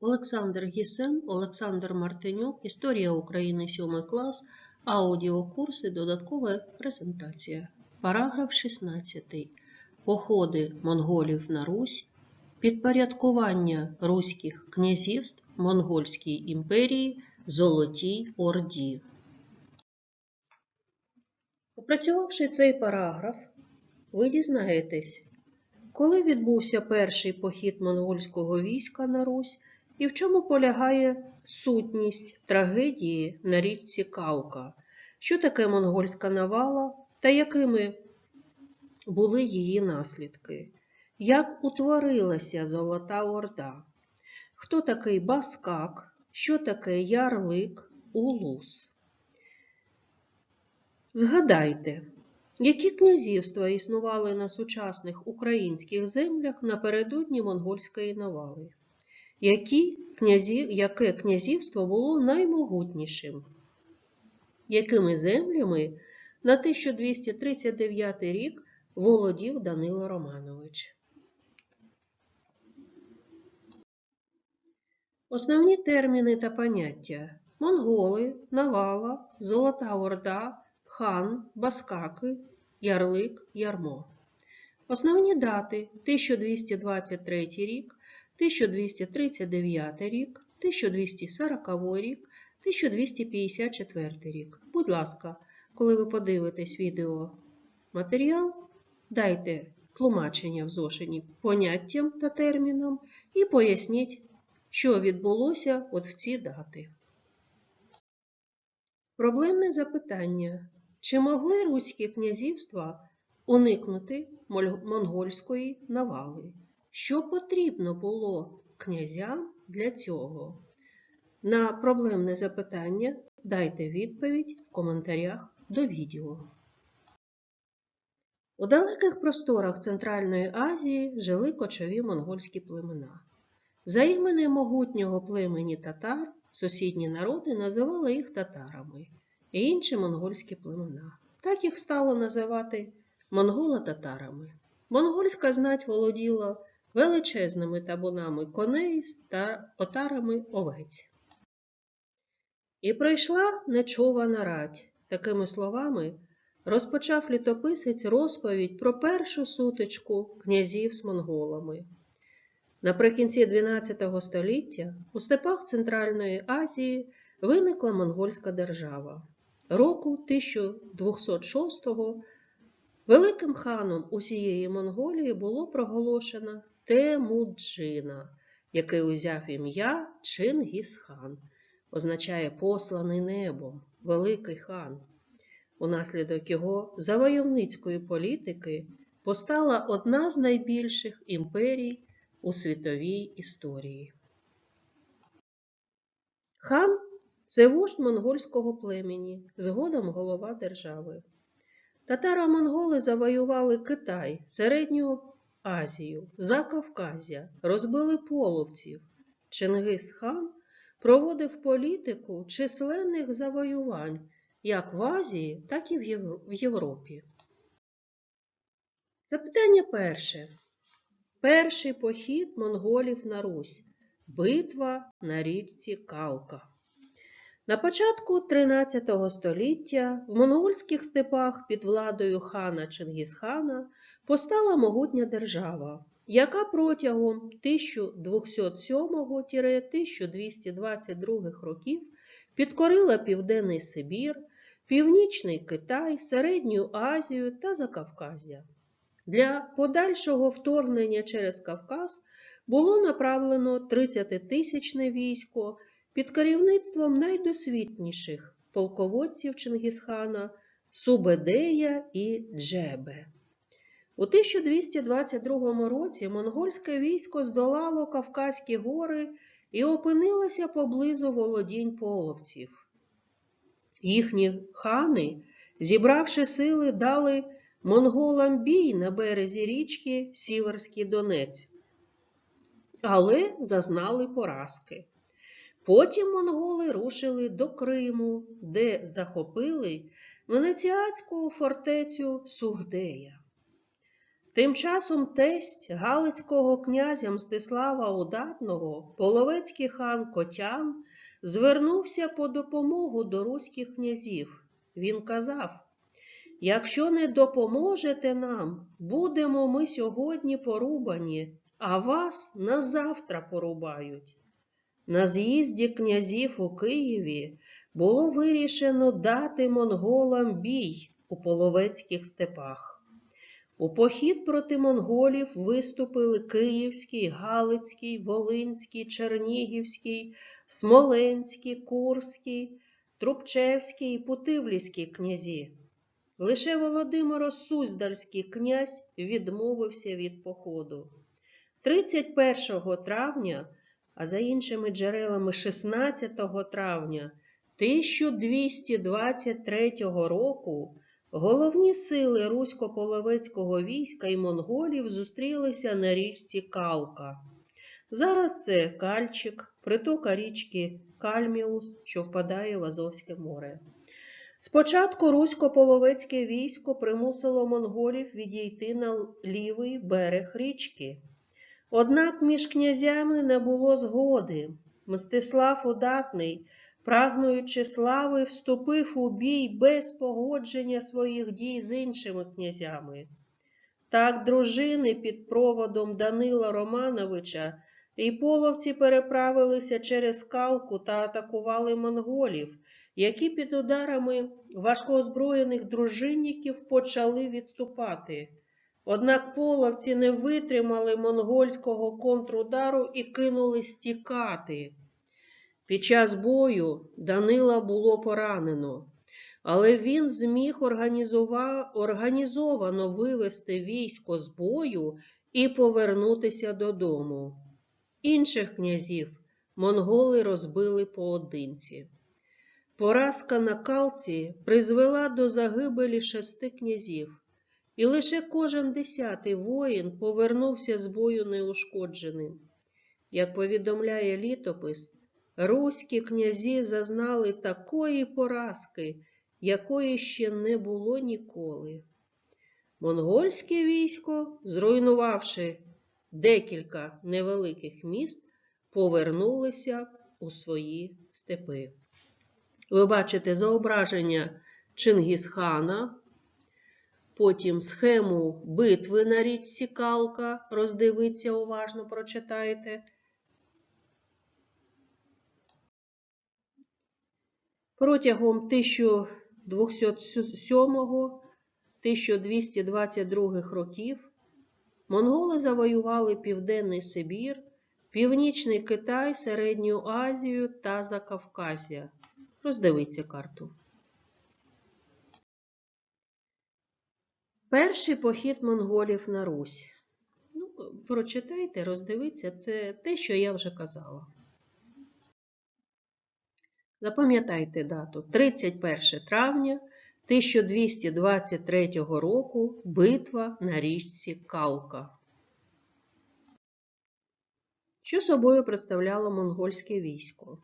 Олександр Гісен, Олександр Мартинюк, Історія України 7 клас, аудіокурси, додаткова презентація. Параграф 16. Походи монголів на Русь, підпорядкування руських князівств Монгольській імперії Золотій Орді. Опрацювавши цей параграф, ви дізнаєтесь, коли відбувся перший похід монгольського війська на Русь і в чому полягає сутність трагедії на річці Калка, що таке монгольська навала та якими були її наслідки, як утворилася Золота Орда, хто такий Баскак, що таке ярлик, улус. Згадайте, які князівства існували на сучасних українських землях напередодні монгольської навали? Які князі, яке князівство було наймогутнішим? Якими землями на 1239 рік володів Данило Романович? Основні терміни та поняття монголи, навала, Золота Орда, хан, баскаки, ярлик, ярмо. Основні дати 1223 рік, 1239 рік, 1240 рік, 1254 рік. Будь ласка, коли ви подивитесь відеоматеріал, дайте тлумачення в зошині поняттям та термінам і поясніть, що відбулося от в ці дати. Проблемне запитання. Чи могли руські князівства уникнути монгольської навали? Що потрібно було князям для цього? На проблемне запитання дайте відповідь в коментарях до відео. У далеких просторах Центральної Азії жили кочові монгольські племена. За іменем могутнього племені татар сусідні народи називали їх татарами і інші монгольські племена. Так їх стало називати монголо-татарами. Монгольська знать володіла величезними табунами коней та отарами овець. І пройшла нечувана радь. Такими словами розпочав літописець розповідь про першу сутичку князів з монголами. Наприкінці XII століття у степах Центральної Азії виникла монгольська держава. Року 1206-го великим ханом усієї Монголії було проголошено Темуджина, який узяв ім'я Чингісхан, означає посланий небом, великий хан. Унаслідок його завойовницької політики постала одна з найбільших імперій у світовій історії. Хан це вождь монгольського племені, згодом голова держави. Татаро-монголи завоювали Китай, Середню Азію, Закавказя, розбили половців. Чингис-хан проводив політику численних завоювань як в Азії, так і в Європі. Запитання перше. Перший похід монголів на Русь. Битва на річці Калка. На початку 13 століття в монгольських степах під владою хана Чингісхана постала могутня держава, яка протягом 1207-1222 років підкорила Південний Сибір, Північний Китай, Середню Азію та Закавказя. Для подальшого вторгнення через Кавказ було направлено 30-тисячне військо під керівництвом найдосвітніших полководців Чингісхана Субедея і Джебе. У 1222 році монгольське військо здолало Кавказькі гори і опинилося поблизу володінь половців. Їхні хани, зібравши сили, дали монголам бій на березі річки Сіверський Донець, але зазнали поразки. Потім монголи рушили до Криму, де захопили венеціанську фортецю Сугдея. Тим часом тесть Галицького князя Мстислава Удатного, половецький хан Котян, звернувся по допомогу до руських князів. Він казав: Якщо не допоможете нам, будемо ми сьогодні порубані, а вас на завтра порубають. На з'їзді князів у Києві було вирішено дати монголам бій у половецьких степах. У похід проти монголів виступили Київський, Галицький, Волинський, Чернігівський, Смоленський, Курський, Трубчевський і Путивліський князі. Лише Володимиро Суздальський князь відмовився від походу. 31 травня, а за іншими джерелами 16 травня 1223 року головні сили русько-половецького війська і монголів зустрілися на річці Калка. Зараз це Кальчик, притока річки Кальміус, що впадає в Азовське море. Спочатку русько-половецьке військо примусило монголів відійти на лівий берег річки. Однак між князями не було згоди. Мстислав Удатний, прагнуючи слави, вступив у бій без погодження своїх дій з іншими князями. Так дружини під проводом Данила Романовича і половці переправилися через Калку та атакували монголів, які під ударами важкоозброєних дружинників почали відступати. Однак половці не витримали монгольського контрудару і кинулись тікати. Під час бою Данила було поранено, але він зміг організова... організовано вивести військо з бою і повернутися додому. Інших князів монголи розбили поодинці. Поразка на Калці призвела до загибелі шести князів, і лише кожен десятий воїн повернувся з бою неушкодженим. Як повідомляє літопис, руські князі зазнали такої поразки, якої ще не було ніколи. Монгольське військо, зруйнувавши декілька невеликих міст, повернулися у свої степи. Ви бачите зображення Чингісхана, потім схему битви на річці Калка, роздивіться уважно, прочитайте. Протягом 1207-1222 років монголи завоювали Південний Сибір, Північний Китай, Середню Азію та Закавказя. Роздивіться карту. Перший похід монголів на Русь. Ну, прочитайте, роздивіться, це те, що я вже казала. Запам'ятайте дату 31 травня 1223 року битва на річці Калка. Що собою представляло монгольське військо?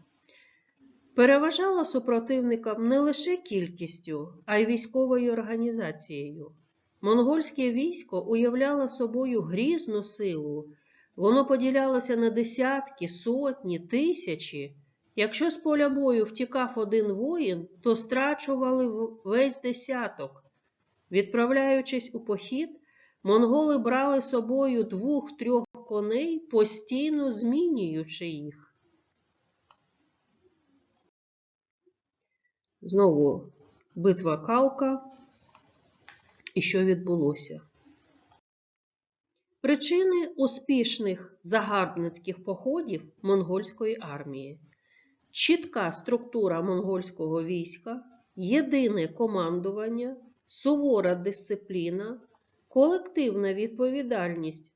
Переважало супротивникам не лише кількістю, а й військовою організацією. Монгольське військо уявляло собою грізну силу, воно поділялося на десятки, сотні, тисячі. Якщо з поля бою втікав один воїн, то страчували весь десяток. Відправляючись у похід, монголи брали собою двох-трьох коней, постійно змінюючи їх. Знову битва Калка. І що відбулося? Причини успішних загарбницьких походів монгольської армії. Чітка структура монгольського війська, єдине командування, сувора дисципліна, колективна відповідальність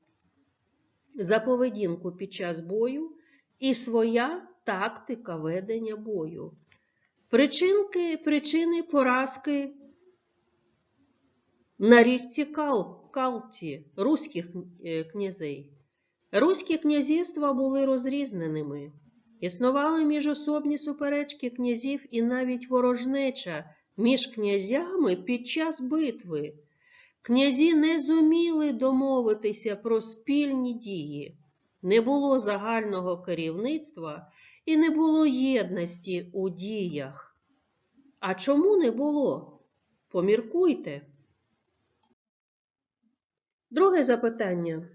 за поведінку під час бою і своя тактика ведення бою. Причинки, Причини поразки на річці Кал, Калті руських князей. Руські князівства були розрізненими. Існували міжособні суперечки князів і навіть ворожнеча між князями під час битви. князі не зуміли домовитися про спільні дії, не було загального керівництва і не було єдності у діях. А чому не було? Поміркуйте. Друге запитання.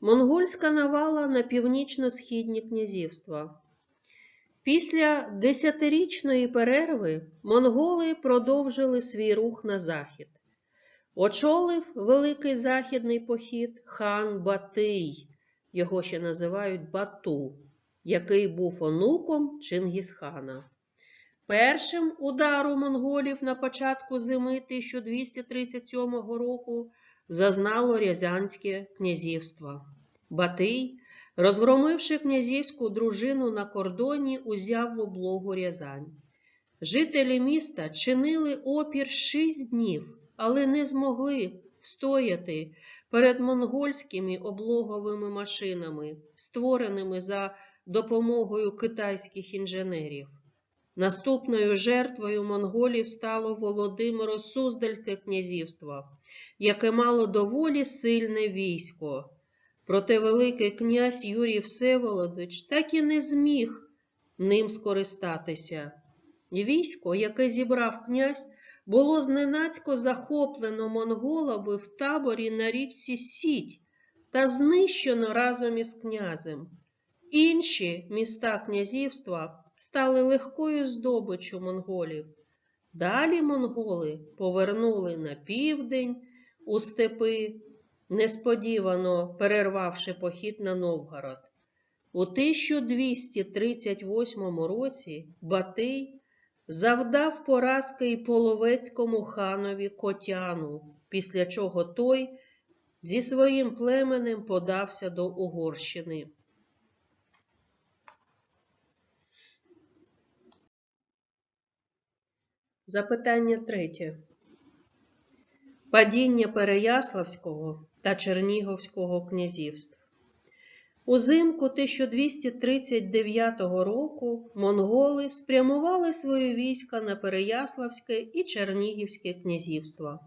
Монгольська навала на північно-східні князівства. Після десятирічної перерви монголи продовжили свій рух на захід. Очолив великий західний похід хан Батий, його ще називають Бату, який був онуком Чингісхана. Першим удару монголів на початку зими 1237 року зазнало Рязанське князівство. Батий, розгромивши князівську дружину на кордоні, узяв в облогу Рязань. Жителі міста чинили опір шість днів, але не змогли встояти перед монгольськими облоговими машинами, створеними за допомогою китайських інженерів. Наступною жертвою монголів стало Володимиро Суздальське князівство, яке мало доволі сильне військо. Проте Великий князь Юрій Всеволодович так і не зміг ним скористатися. Військо, яке зібрав князь, було зненацько захоплено монголами в таборі на річці Сіть та знищено разом із князем. Інші міста князівства стали легкою здобиччю монголів. Далі монголи повернули на південь у степи, несподівано перервавши похід на Новгород. У 1238 році Батий завдав поразки й половецькому ханові Котяну, після чого той зі своїм племенем подався до Угорщини. Запитання третє. Падіння Переяславського та Чернігівського князівств. Узимку 1239 року монголи спрямували свої війська на Переяславське і Чернігівське князівства.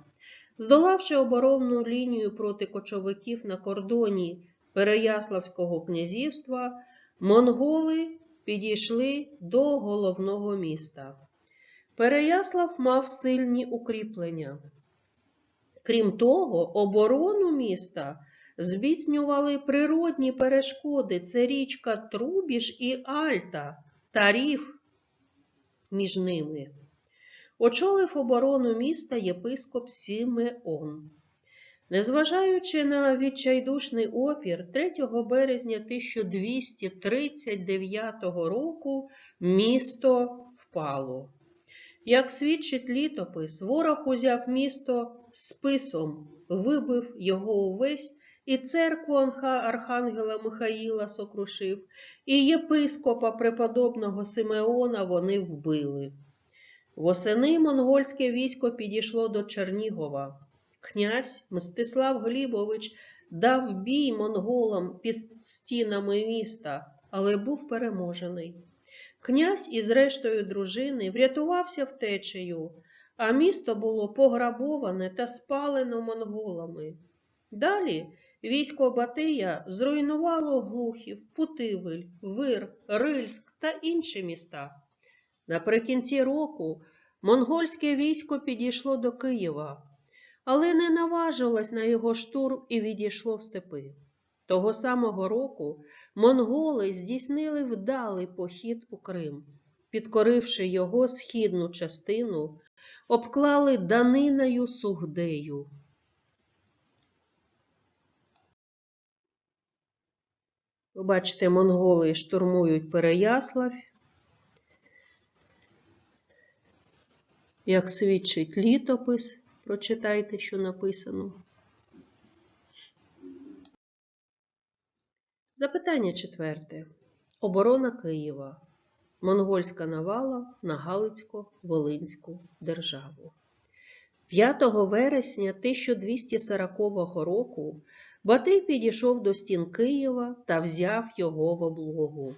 Здолавши оборонну лінію проти кочовиків на кордоні Переяславського князівства, монголи підійшли до головного міста. Переяслав мав сильні укріплення. Крім того, оборону міста збіцнювали природні перешкоди це річка Трубіж і Альта та рів між ними. Очолив оборону міста єпископ Сімеон. Незважаючи на відчайдушний опір, 3 березня 1239 року місто впало. Як свідчить літопис, ворог узяв місто списом, вибив його увесь, і церкву архангела Михаїла сокрушив, і єпископа преподобного Симеона вони вбили. Восени монгольське військо підійшло до Чернігова. Князь Мстислав Глібович дав бій монголам під стінами міста, але був переможений. Князь із рештою дружини врятувався втечею, а місто було пограбоване та спалено монголами. Далі військо Батия зруйнувало Глухів, Путивель, Вир, Рильськ та інші міста. Наприкінці року монгольське військо підійшло до Києва, але не наважилось на його штурм і відійшло в степи. Того самого року монголи здійснили вдалий похід у Крим, підкоривши його східну частину, обклали даниною сугдею. Ви бачите, монголи штурмують Переяслав. Як свідчить літопис, прочитайте, що написано. Запитання четверте. Оборона Києва. Монгольська навала на Галицько-Волинську державу. 5 вересня 1240 року Батий підійшов до стін Києва та взяв його в облогу.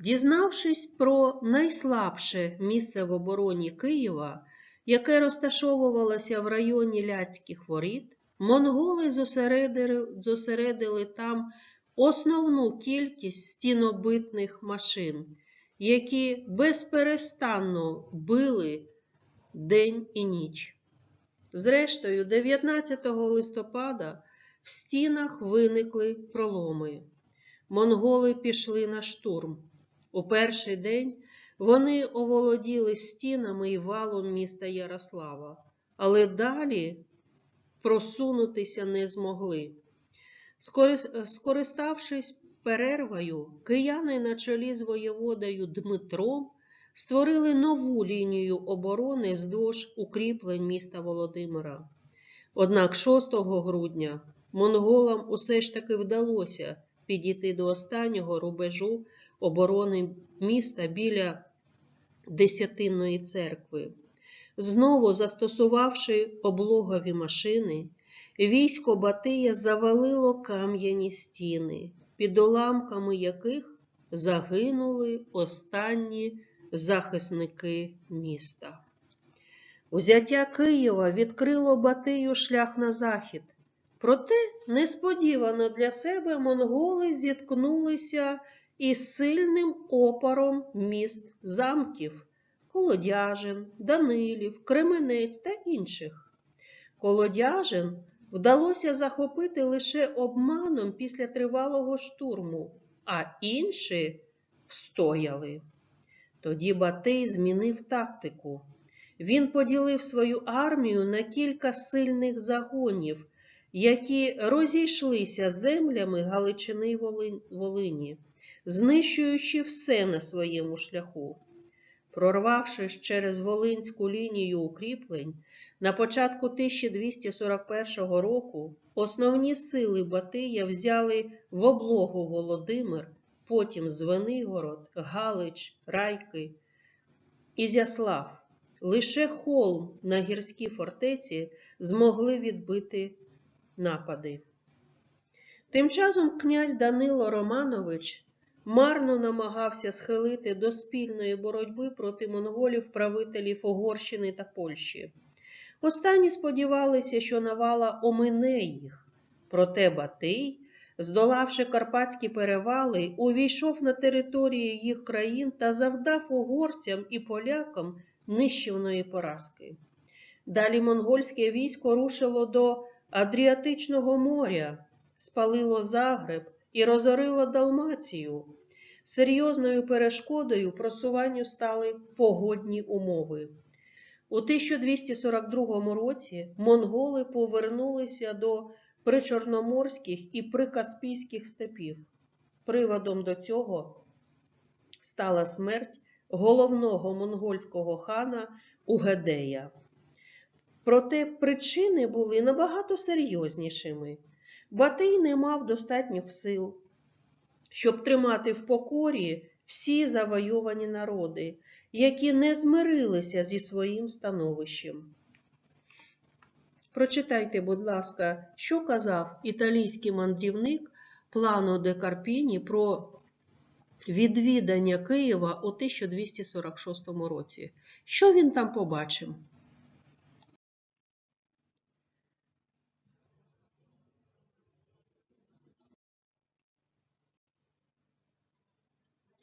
Дізнавшись про найслабше місце в обороні Києва, яке розташовувалося в районі Ляцьких воріт, монголи зосередили, зосередили там основну кількість стінобитних машин, які безперестанно били день і ніч. Зрештою, 19 листопада в стінах виникли проломи. Монголи пішли на штурм. У перший день вони оволоділи стінами і валом міста Ярослава, але далі просунутися не змогли. Скорис- Скориставшись перервою, кияни на чолі з воєводою Дмитром створили нову лінію оборони вздовж укріплень міста Володимира. Однак 6 грудня монголам усе ж таки вдалося підійти до останнього рубежу оборони міста біля Десятинної церкви. Знову застосувавши облогові машини, військо Батия завалило кам'яні стіни, під уламками яких загинули останні захисники міста. Узяття Києва відкрило Батию шлях на захід. Проте несподівано для себе монголи зіткнулися із сильним опором міст замків Колодяжин, Данилів, Кременець та інших. Колодяжин вдалося захопити лише обманом після тривалого штурму, а інші встояли. Тоді Батий змінив тактику. Він поділив свою армію на кілька сильних загонів, які розійшлися землями Галичини й Волині, знищуючи все на своєму шляху. Прорвавшись через Волинську лінію укріплень, на початку 1241 року основні сили Батия взяли в облогу Володимир, потім Звенигород, Галич, Райки, Ізяслав. Лише холм на гірській фортеці змогли відбити напади. Тим часом князь Данило Романович марно намагався схилити до спільної боротьби проти монголів правителів Угорщини та Польщі. Останні сподівалися, що навала омине їх. Проте Батий, здолавши карпатські перевали, увійшов на території їх країн та завдав угорцям і полякам нищівної поразки. Далі монгольське військо рушило до Адріатичного моря, спалило Загреб і розорило Далмацію. Серйозною перешкодою просуванню стали погодні умови. У 1242 році монголи повернулися до причорноморських і прикаспійських степів. Приводом до цього стала смерть головного монгольського хана Угедея. Проте причини були набагато серйознішими. Батий не мав достатніх сил, щоб тримати в покорі всі завойовані народи, які не змирилися зі своїм становищем. Прочитайте, будь ласка, що казав італійський мандрівник плану де Карпіні про відвідання Києва у 1246 році. Що він там побачив?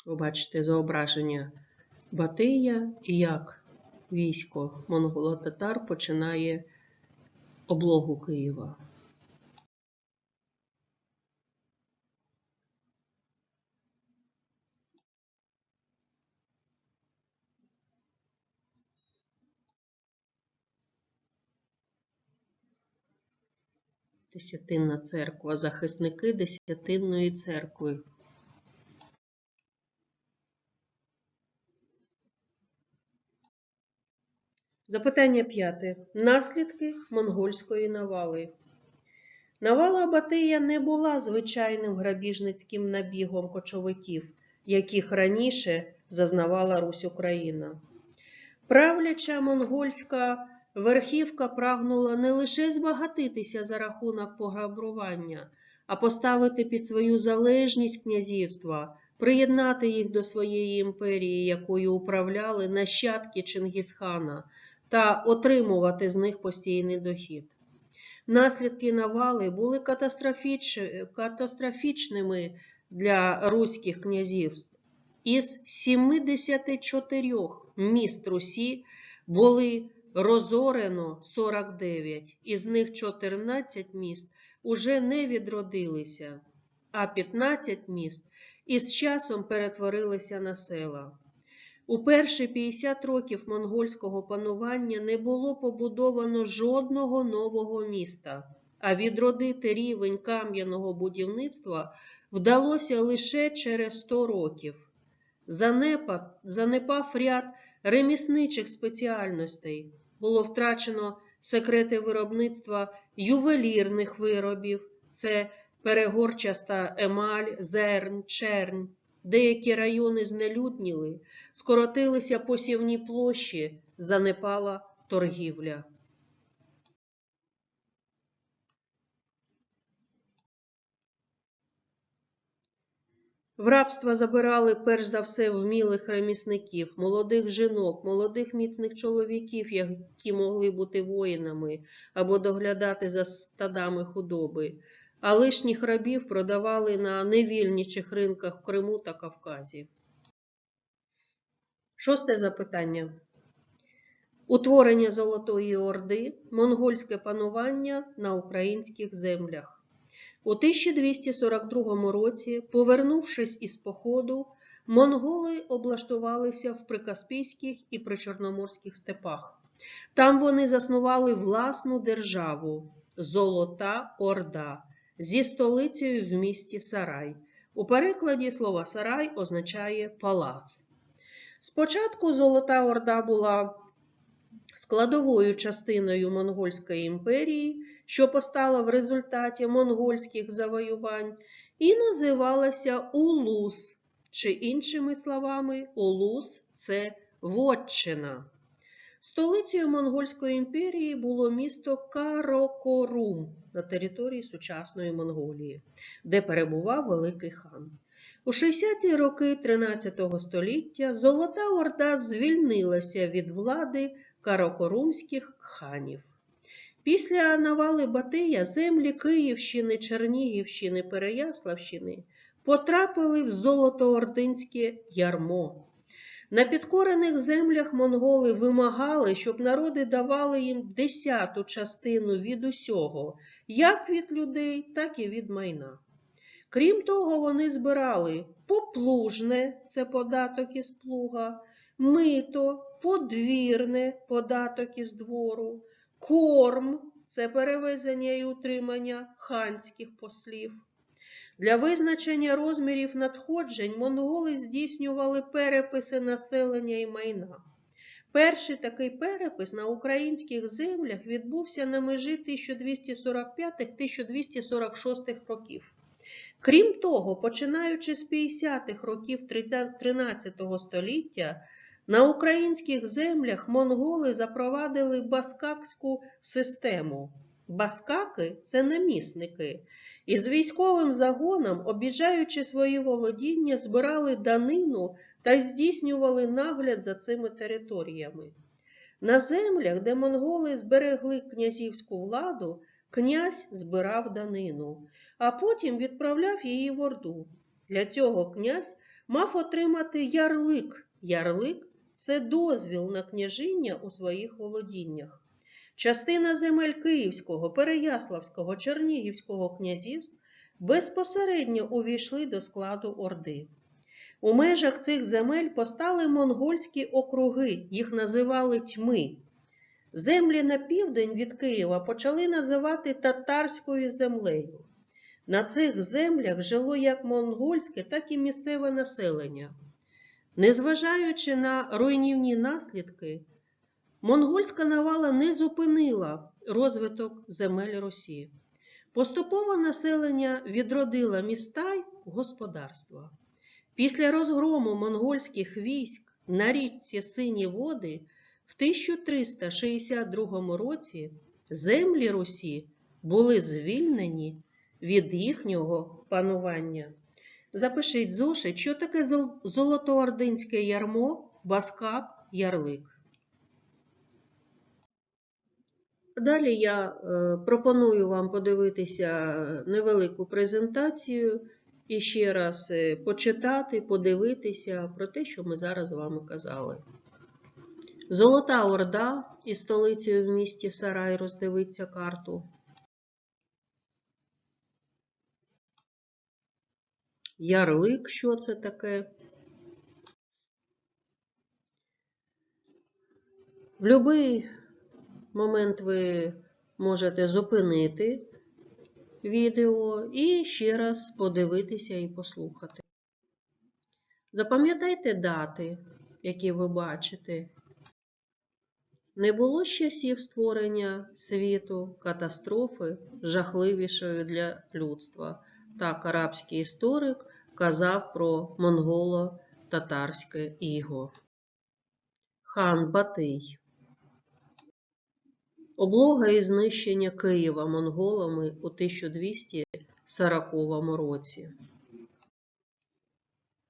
Ви бачите зображення Батия і як військо монголо-татар починає облогу Києва. Десятинна церква, захисники Десятинної церкви. Запитання п'яте. Наслідки монгольської навали. Навала Батия не була звичайним грабіжницьким набігом кочовиків, яких раніше зазнавала Русь Україна. Правляча монгольська верхівка прагнула не лише збагатитися за рахунок пограбування, а поставити під свою залежність князівства, приєднати їх до своєї імперії, якою управляли нащадки Чингісхана, та отримувати з них постійний дохід. Наслідки навали були катастрофіч- катастрофічними для руських князівств. Із 74 міст Русі були розорено 49, із них 14 міст уже не відродилися, а 15 міст із часом перетворилися на села. У перші 50 років монгольського панування не було побудовано жодного нового міста, а відродити рівень кам'яного будівництва вдалося лише через 100 років. Занепад, занепав ряд ремісничих спеціальностей, було втрачено секрети виробництва ювелірних виробів, це перегорчаста емаль, зерн, чернь. Деякі райони знелюдніли, скоротилися посівні площі, занепала торгівля. В рабство забирали перш за все вмілих ремісників, молодих жінок, молодих міцних чоловіків, які могли бути воїнами або доглядати за стадами худоби, а лишніх рабів продавали на невільничих ринках в Криму та Кавказі. Шосте запитання. Утворення Золотої Орди, монгольське панування на українських землях. У 1242 році, повернувшись із походу, монголи облаштувалися в прикаспійських і причорноморських степах. Там вони заснували власну державу Золота Орда зі столицею в місті Сарай. У перекладі слово Сарай означає палац. Спочатку Золота Орда була складовою частиною Монгольської імперії, що постала в результаті монгольських завоювань, і називалася Улус, чи іншими словами, Улус це Вотчина. Столицею Монгольської імперії було місто Карокорум на території сучасної Монголії, де перебував Великий хан. У 60-ті роки 13 століття Золота Орда звільнилася від влади карокорумських ханів. Після навали Батия землі Київщини, Чернігівщини, Переяславщини потрапили в Золотоординське ярмо. На підкорених землях монголи вимагали, щоб народи давали їм десяту частину від усього, як від людей, так і від майна. Крім того, вони збирали поплужне це податок із плуга, мито, подвірне податок із двору, корм це перевезення і утримання ханських послів. Для визначення розмірів надходжень монголи здійснювали переписи населення і майна. Перший такий перепис на українських землях відбувся на межі 1245-1246 років. Крім того, починаючи з 50-х років 13 століття, на українських землях монголи запровадили баскакську систему. Баскаки це намісники, і з військовим загоном, обіжаючи свої володіння, збирали данину та здійснювали нагляд за цими територіями. На землях, де монголи зберегли князівську владу, князь збирав данину, а потім відправляв її в Орду. Для цього князь мав отримати ярлик. Ярлик це дозвіл на княжіння у своїх володіннях. Частина земель Київського, Переяславського, Чернігівського князівств безпосередньо увійшли до складу Орди. У межах цих земель постали монгольські округи, їх називали тьми. Землі на південь від Києва почали називати татарською землею. На цих землях жило як монгольське, так і місцеве населення. Незважаючи на руйнівні наслідки, монгольська навала не зупинила розвиток земель Росії. Поступово населення відродило міста й господарства. Після розгрому монгольських військ на річці Сині води в 1362 році землі Русі були звільнені від їхнього панування. Запишіть зошит, що таке золотоординське ярмо, баскак, ярлик. Далі я е, пропоную вам подивитися невелику презентацію і ще раз е, почитати, подивитися про те, що ми зараз з вами казали. Золота Орда із столицею в місті Сарай роздивиться карту. Ярлик, що це таке? В будь-який момент ви можете зупинити відео і ще раз подивитися і послухати. Запам'ятайте дати, які ви бачите. Не було часів створення світу катастрофи, жахливішої для людства. Так арабський історик казав про монголо-татарське іго. Хан Батий. Облога і знищення Києва монголами у 1240 році.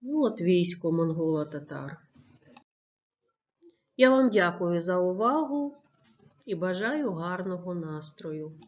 Ну, от військо монголо-татар. Я вам дякую за увагу і бажаю гарного настрою.